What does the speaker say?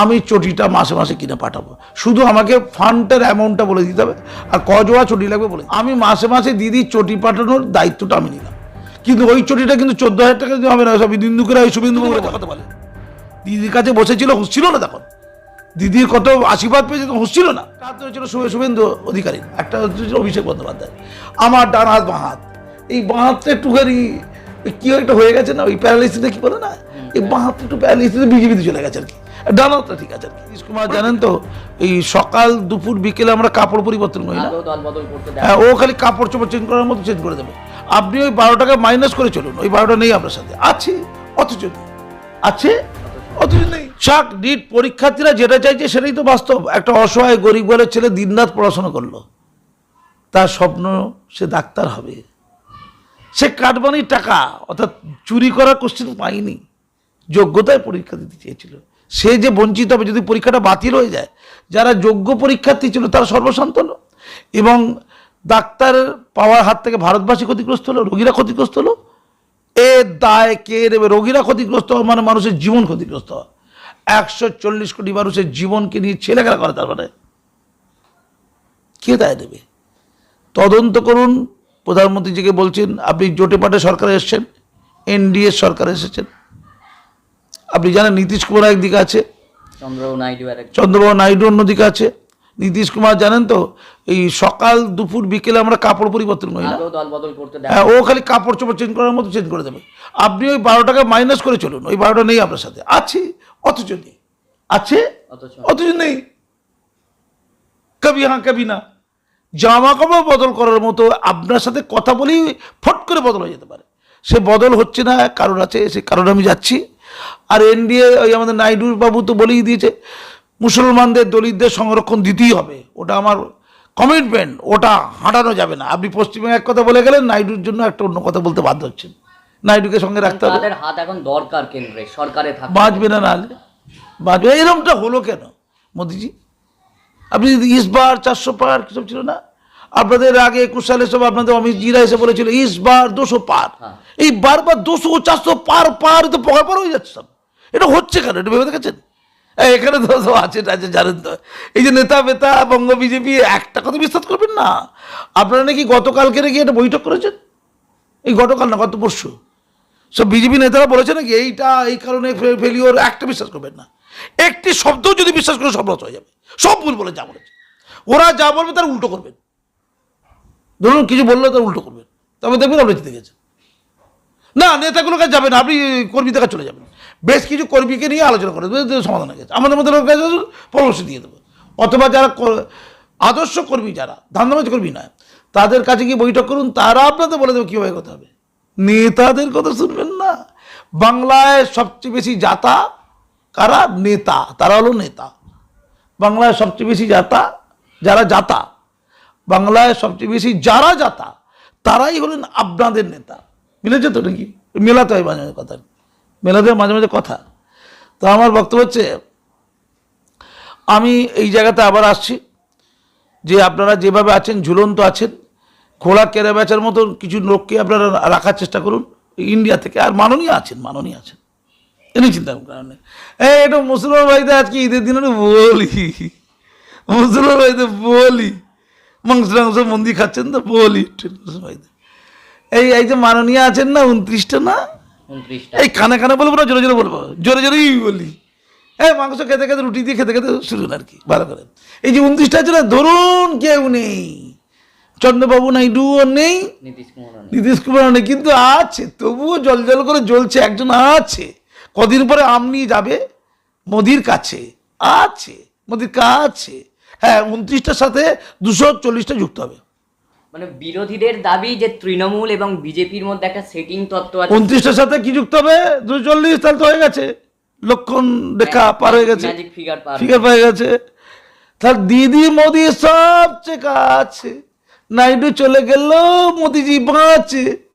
আমি চটিটা মাসে মাসে কিনে পাঠাবো। শুধু আমাকে ফান্ডের অ্যামাউন্টটা বলে দিতে হবে আর কজোড়া চটি লাগবে বলে। আমি মাসে মাসে দিদি চটি পাঠানোর দায়িত্বটা আমি নিলাম। কিন্তু ওই চটিটা কিন্তু চোদ্দ হাজার টাকা দিয়ে হবে না সব বিন্দু করে শুভেন্দু করে দেখাতে পারে দিদির কাছে বসেছিল হুঁসছিল না তখন। দিদির কত আশীর্বাদ পেয়েছে হুঁসছিল না। তার হচ্ছিল শুভে শুভেন্দু অধিকারী একটা হচ্ছে অভিষেক বন্দ্যোপাধ্যায়। আমার ডান হাত বাঁ হাত এই বাঁ হাতটা একটুখানি ওই কি একটা হয়ে গেছে না ওই প্যারালাইসিসে কি বলে না? এই প্যারালাইসিসে বিজেপিতে চলে গেছে আর কি। ঠিক আছে আর কি। কুমার জানেন তো এই সকাল দুপুর বিকেলে আমরা কাপড় পরিবর্তন করি না? দেয়। হ্যাঁ ও খালি কাপড় চোপড় চেঞ্জ করার মতো চেঞ্জ করে দেবে। আপনি ওই বারো টাকা মাইনাস করে চলুন ওই বারোটা নেই আপনার সাথে। আছে অথচ আছে অথচ নেই। শাক নিট পরীক্ষার্থীরা যেটা চাইছে সেটাই তো বাস্তব। একটা অসহায় গরিব ঘরের ছেলে দিনরাত পড়াশোনা করল। তার স্বপ্ন সে ডাক্তার হবে। সে কাটবানির টাকা অর্থাৎ চুরি করার কোশ্চেন পায়নি। যোগ্যতায় পরীক্ষা দিতে চেয়েছিল। সে যে বঞ্চিত হবে, যদি পরীক্ষাটা বাতিল হয়ে যায়, যারা যোগ্য পরীক্ষার্থী ছিল তারা সর্বশান্ত হলো এবং ডাক্তার পাওয়ার হাত থেকে ভারতবাসী ক্ষতিগ্রস্ত হলো, রোগীরা ক্ষতিগ্রস্ত হলো? এর দায় কে নেবে রোগীরা ক্ষতিগ্রস্ত হওয়া মানে মানুষের জীবন ক্ষতিগ্রস্ত হওয়া। একশো চল্লিশ কোটি মানুষের জীবনকে নিয়ে ছেলেখেলা করে তার মানে। কে দায় দেবে? তদন্ত করুন। প্রধানমন্ত্রীজিকে বলছেন, আপনি জোটে পাটে সরকারে এসছেন, এনডিএ সরকারে এসেছেন। আপনি জানেন নীতিশ কুমার একদিকে আছে। চন্দ্রবাবু নাইডু অন্যদিকে আছে। নীতিশ কুমার জানেন তো এই সকাল দুপুর বিকেলে আমরা কাপড় পরিবর্তন করি না। হ্যাঁ ও খালি কাপড় চোপড় চেঞ্জ করার মতো চেঞ্জ করে দেবে। আপনি ওই বারো টাকা মাইনাস করে চলুন ওই বারোটা নেই আপনার সাথে। আছে অথচ নেই। আছে অথচ অথচ নেই। কবি হ্যাঁ কবি না। জামা কাপড় বদল করার মতো আপনার সাথে কথা বলেই ফট করে বদল হয়ে যেতে পারে। সে বদল হচ্ছে না কারণ আছে সে কারণে আমি যাচ্ছি। আর এনডিএ ওই আমাদের নাইডু বাবু তো বলেই দিয়েছে মুসলমানদের দলিতদের সংরক্ষণ দিতেই হবে। ওটা আমার কমিটমেন্ট ওটা হাঁটানো যাবে না। আপনি পশ্চিমবঙ্গে এক কথা বলে গেলেন নাইডুর জন্য একটা অন্য কথা বলতে বাধ্য হচ্ছেন। নাইডুকে সঙ্গে রাখতে হবে। তাদের হাত এখন দরকার কেন্দ্রে সরকারে থাকে বাঁচবে না নাহলে? বাঁচবে? এরকমটা হলো কেন? মোদিজি? আপনি যদি ইসবার চারশো পার কিসব ছিল না? আপনাদের আগে একুশ সালে সব আপনাদের অমিত জিরা এসে বলেছিল ইস বার দুশো পার। হ্যাঁ। এই বারবার দুশো চারশো পার পার তো পকার পার হয়ে যাচ্ছে সব। এটা হচ্ছে কেন? এটা ভেবে দেখেছেন? এখানে তো সব আছে আছে জানেন তো। এই যে নেতা বেতা বঙ্গ বিজেপি একটা কথা বিশ্বাস করবেন না? আপনারা নাকি গতকালকে নাকি একটা বৈঠক করেছেন? এই গতকাল না গত পরশু। সব বিজেপি নেতারা বলেছে নাকি এইটা এই কারণে ফেলিওর একটা বিশ্বাস করবেন না। একটি শব্দও যদি বিশ্বাস করে সব হয়ে যাবে। সব ভুল বলে যা বলেছে। ওরা যা বলবে তার উল্টো করবেন। ধরুন কিছু বলল তার উল্টো করবেন তবে দেখবেন আপনি জিতে গেছেন না নেতাগুলোর কাছে যাবেন আপনি কর্মীদের কাছে চলে যাবেন। বেশ কিছু কর্মীকে নিয়ে আলোচনা করে দেবেন, সমাধান হয়ে গেছে। আমাদের মধ্যে লোকের কাছে পরামর্শ দিয়ে দেবো। অথবা যারা আদর্শ কর্মী যারা ধান্দাবাজ কর্মী নয় তাদের কাছে গিয়ে বৈঠক করুন তারা আপনাদের বলে দেবে কীভাবে কথা হবে। নেতাদের কথা শুনবেন না। বাংলায় সবচেয়ে বেশি জাতা কারা? নেতা। তারা হলো নেতা। বাংলায় সবচেয়ে বেশি জাতা যারা জাতা বাংলায় সবচেয়ে বেশি যারা জাতা তারাই হলেন আপনাদের নেতা। মিলেছে তো নাকি? মেলাতে হয় মাঝে মাঝে কথা। মেলাতে মাঝে মাঝে কথা। তো আমার বক্তব্য হচ্ছে, আমি এই জায়গাতে আবার আসছি যে আপনারা যেভাবে আছেন, ঝুলন্ত আছেন খোলা কেড়ে বেচার মতো কিছু লোককে আপনারা রাখার চেষ্টা করুন, ইন্ডিয়া থেকে। আর মাননীয় আছেন মাননীয় আছেন। এমনি চিন্তা কারণে। এটা মুসলমান ভাইতে আজকে ঈদের দিনে বলি। মুসলমান ভাইতে বলি। মাংস টাংস মন্দির খাচ্ছেন তো বলি। এই এই যে মাননীয় আছেন না উনত্রিশটা না? এই কানে কানে বলব না জোরে জোরে বলব জোরে জোরেই বলি। এই মাংস খেতে খেতে রুটি দিয়ে খেতে খেতে শুরু আর কি ভালো করে। এই যে উনত্রিশটা আছে না ধরুন কেউ নেই চন্দ্রবাবু নাইডুও নেই নীতিশ কুমার নেই কিন্তু আছে তবুও জল জল করে জ্বলছে একজন আছে। কদিন পরে আম নিয়ে যাবে মোদির কাছে আছে মোদির কাছে। হ্যাঁ উনত্রিশটার সাথে দুশো চল্লিশটা যুক্ত হবে। মানে বিরোধীদের দাবি যে তৃণমূল এবং বিজেপির মধ্যে একটা সেটিং তত্ত্ব আছে। উনত্রিশটার সাথে কি যুক্ত হবে? দুশো চল্লিশ তাহলে তো হয়ে গেছে। লক্ষণ রেখা পার হয়ে গেছে। ফিগার পার ফিগার পেয়ে গেছে। তার দিদি মোদি সবচেয়ে কাছে। নাইডু চলে গেল মোদিজি বাঁচে।